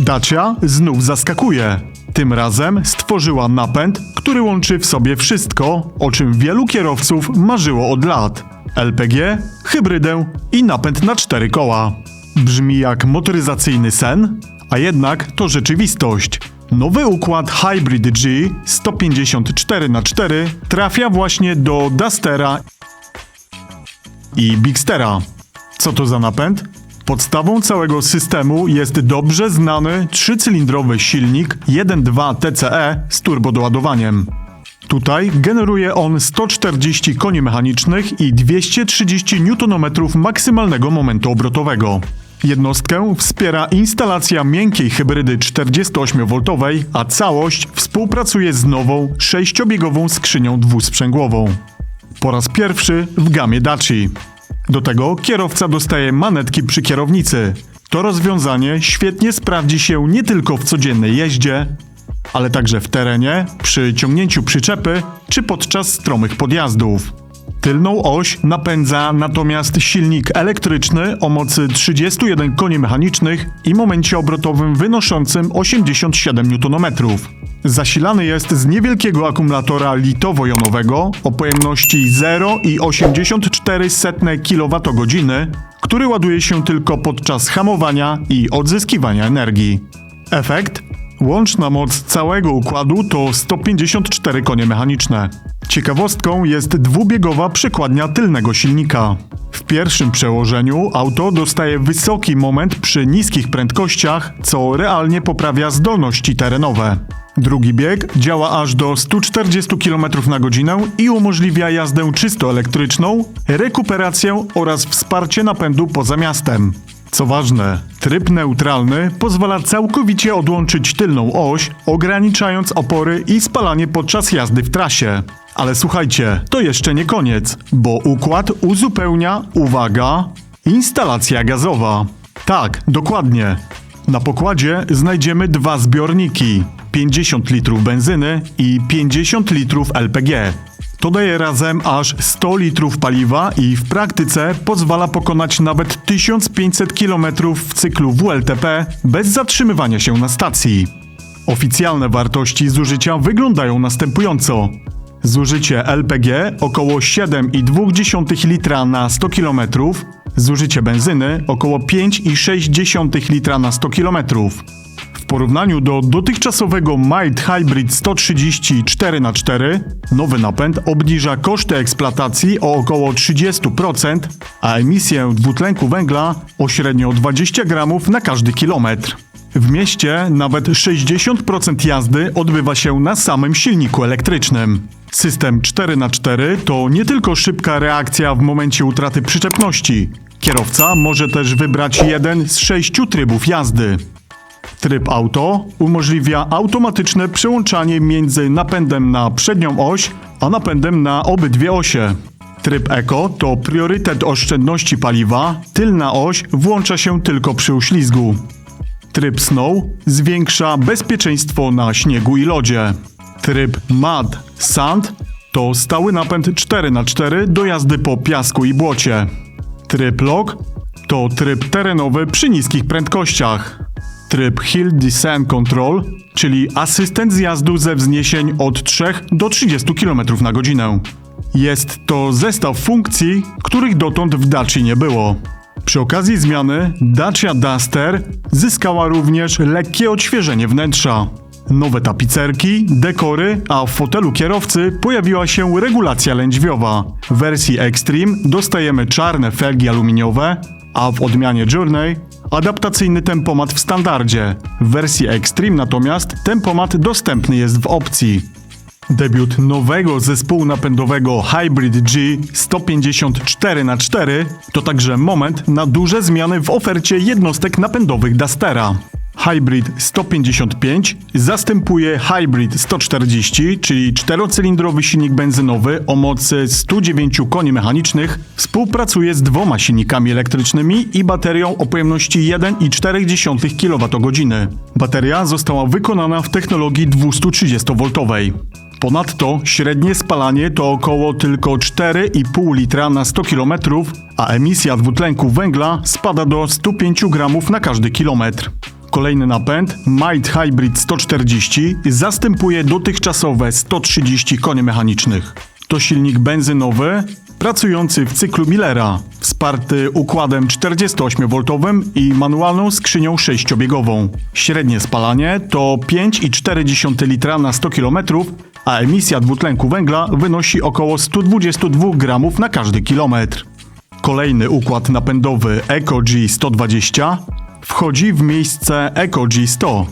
Dacia znów zaskakuje. Tym razem stworzyła napęd, który łączy w sobie wszystko, o czym wielu kierowców marzyło od lat. LPG, hybrydę i napęd na cztery koła. Brzmi jak motoryzacyjny sen, a jednak to rzeczywistość. Nowy układ Hybrid G 154x4 trafia właśnie do Dustera i Bigstera. Co to za napęd? Podstawą całego systemu jest dobrze znany trzycylindrowy silnik 1.2 TCE z turbodoładowaniem. Tutaj generuje on 140 koni mechanicznych i 230 Nm maksymalnego momentu obrotowego. Jednostkę wspiera instalacja miękkiej hybrydy 48V, a całość współpracuje z nową, sześciobiegową skrzynią dwusprzęgłową. Po raz pierwszy w gamie Daci. Do tego kierowca dostaje manetki przy kierownicy. To rozwiązanie świetnie sprawdzi się nie tylko w codziennej jeździe, ale także w terenie, przy ciągnięciu przyczepy czy podczas stromych podjazdów. Tylną oś napędza natomiast silnik elektryczny o mocy 31 koni mechanicznych i momencie obrotowym wynoszącym 87 Nm. Zasilany jest z niewielkiego akumulatora litowo-jonowego o pojemności 0,84 kWh, który ładuje się tylko podczas hamowania i odzyskiwania energii. Efekt? Łączna moc całego układu to 154 konie mechaniczne. Ciekawostką jest dwubiegowa przekładnia tylnego silnika. W pierwszym przełożeniu auto dostaje wysoki moment przy niskich prędkościach, co realnie poprawia zdolności terenowe. Drugi bieg działa aż do 140 km na godzinę i umożliwia jazdę czysto elektryczną, rekuperację oraz wsparcie napędu poza miastem. Co ważne, tryb neutralny pozwala całkowicie odłączyć tylną oś, ograniczając opory i spalanie podczas jazdy w trasie. Ale słuchajcie, to jeszcze nie koniec, bo układ uzupełnia, uwaga, instalacja gazowa. Tak, dokładnie. Na pokładzie znajdziemy dwa zbiorniki: 50 litrów benzyny i 50 litrów LPG. To daje razem aż 100 litrów paliwa i w praktyce pozwala pokonać nawet 1500 km w cyklu WLTP bez zatrzymywania się na stacji. Oficjalne wartości zużycia wyglądają następująco. Zużycie LPG około 7,2 litra na 100 km, zużycie benzyny około 5,6 litra na 100 km. Porównaniu do dotychczasowego Mild Hybrid 134x4 nowy napęd obniża koszty eksploatacji o około 30%, a emisję dwutlenku węgla o średnio 20 gramów na każdy kilometr. W mieście nawet 60% jazdy odbywa się na samym silniku elektrycznym. System 4x4 to nie tylko szybka reakcja w momencie utraty przyczepności. Kierowca może też wybrać jeden z sześciu trybów jazdy. Tryb auto umożliwia automatyczne przełączanie między napędem na przednią oś, a napędem na obydwie osie. Tryb Eco to priorytet oszczędności paliwa, tylna oś włącza się tylko przy uślizgu. Tryb Snow zwiększa bezpieczeństwo na śniegu i lodzie. Tryb Mud Sand to stały napęd 4x4 do jazdy po piasku i błocie. Tryb Lock to tryb terenowy przy niskich prędkościach. Tryb Hill Descent Control, czyli asystent zjazdu ze wzniesień od 3 do 30 km na godzinę. Jest to zestaw funkcji, których dotąd w Daci nie było. Przy okazji zmiany Dacia Duster zyskała również lekkie odświeżenie wnętrza. Nowe tapicerki, dekory, a w fotelu kierowcy pojawiła się regulacja lędźwiowa. W wersji Extreme dostajemy czarne felgi aluminiowe, a w odmianie Journey adaptacyjny tempomat w standardzie. W wersji Extreme natomiast tempomat dostępny jest w opcji. Debiut nowego zespołu napędowego Hybrid G 154x4 to także moment na duże zmiany w ofercie jednostek napędowych Dustera. Hybrid 155 zastępuje Hybrid 140, czyli czterocylindrowy silnik benzynowy o mocy 109 koni mechanicznych, współpracuje z dwoma silnikami elektrycznymi i baterią o pojemności 1,4 kWh. Bateria została wykonana w technologii 230V. Ponadto średnie spalanie to około tylko 4,5 litra na 100 km, a emisja dwutlenku węgla spada do 105 gramów na każdy kilometr. Kolejny napęd, Might Hybrid 140, zastępuje dotychczasowe 130 konie mechanicznych. To silnik benzynowy, pracujący w cyklu Millera, wsparty układem 48V i manualną skrzynią sześciobiegową. Średnie spalanie to 5,4 litra na 100 km, a emisja dwutlenku węgla wynosi około 122 gramów na każdy kilometr. Kolejny układ napędowy EcoG 120 wchodzi w miejsce EcoG 100.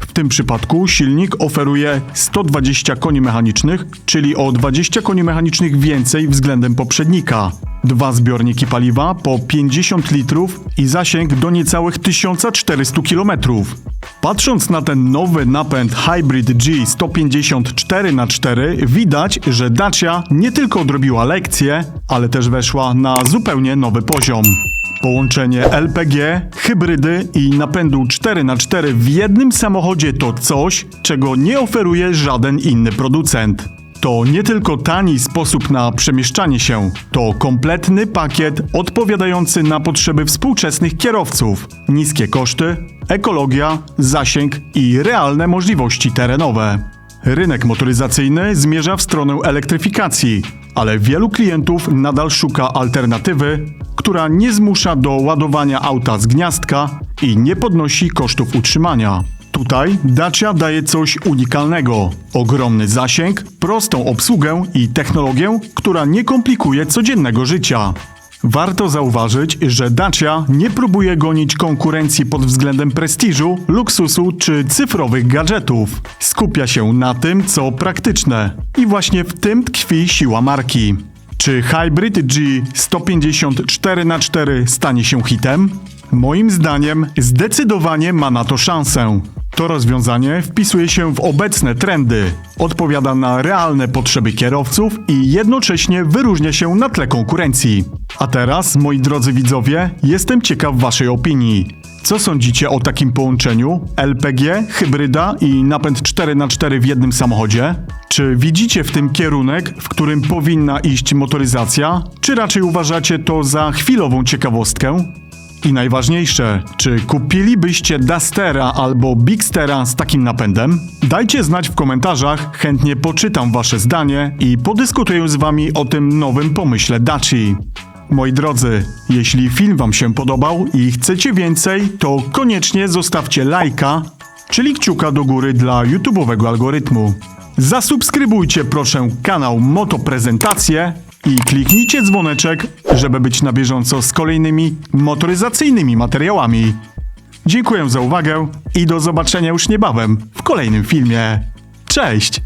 W tym przypadku silnik oferuje 120 koni mechanicznych, czyli o 20 koni mechanicznych więcej względem poprzednika. Dwa zbiorniki paliwa po 50 litrów i zasięg do niecałych 1400 km. Patrząc na ten nowy napęd Hybrid G 154 x 4 widać, że Dacia nie tylko odrobiła lekcję, ale też weszła na zupełnie nowy poziom. Połączenie LPG, hybrydy i napędu 4x4 w jednym samochodzie to coś, czego nie oferuje żaden inny producent. To nie tylko tani sposób na przemieszczanie się, to kompletny pakiet odpowiadający na potrzeby współczesnych kierowców. Niskie koszty, ekologia, zasięg i realne możliwości terenowe. Rynek motoryzacyjny zmierza w stronę elektryfikacji, ale wielu klientów nadal szuka alternatywy, która nie zmusza do ładowania auta z gniazdka i nie podnosi kosztów utrzymania. Tutaj Dacia daje coś unikalnego: ogromny zasięg, prostą obsługę i technologię, która nie komplikuje codziennego życia. Warto zauważyć, że Dacia nie próbuje gonić konkurencji pod względem prestiżu, luksusu czy cyfrowych gadżetów. Skupia się na tym, co praktyczne. I właśnie w tym tkwi siła marki. Czy Hybrid G 154x4 stanie się hitem? Moim zdaniem zdecydowanie ma na to szansę. To rozwiązanie wpisuje się w obecne trendy, odpowiada na realne potrzeby kierowców i jednocześnie wyróżnia się na tle konkurencji. A teraz, moi drodzy widzowie, jestem ciekaw Waszej opinii. Co sądzicie o takim połączeniu LPG, hybryda i napęd 4x4 w jednym samochodzie? Czy widzicie w tym kierunek, w którym powinna iść motoryzacja, czy raczej uważacie to za chwilową ciekawostkę? I najważniejsze, czy kupilibyście Dustera albo Bigstera z takim napędem? Dajcie znać w komentarzach, chętnie poczytam wasze zdanie i podyskutuję z wami o tym nowym pomyśle Daci. Moi drodzy, jeśli film wam się podobał i chcecie więcej, to koniecznie zostawcie lajka, czyli kciuka do góry dla YouTube'owego algorytmu. Zasubskrybujcie proszę kanał Moto Prezentacje i kliknijcie dzwoneczek, żeby być na bieżąco z kolejnymi motoryzacyjnymi materiałami. Dziękuję za uwagę i do zobaczenia już niebawem w kolejnym filmie. Cześć!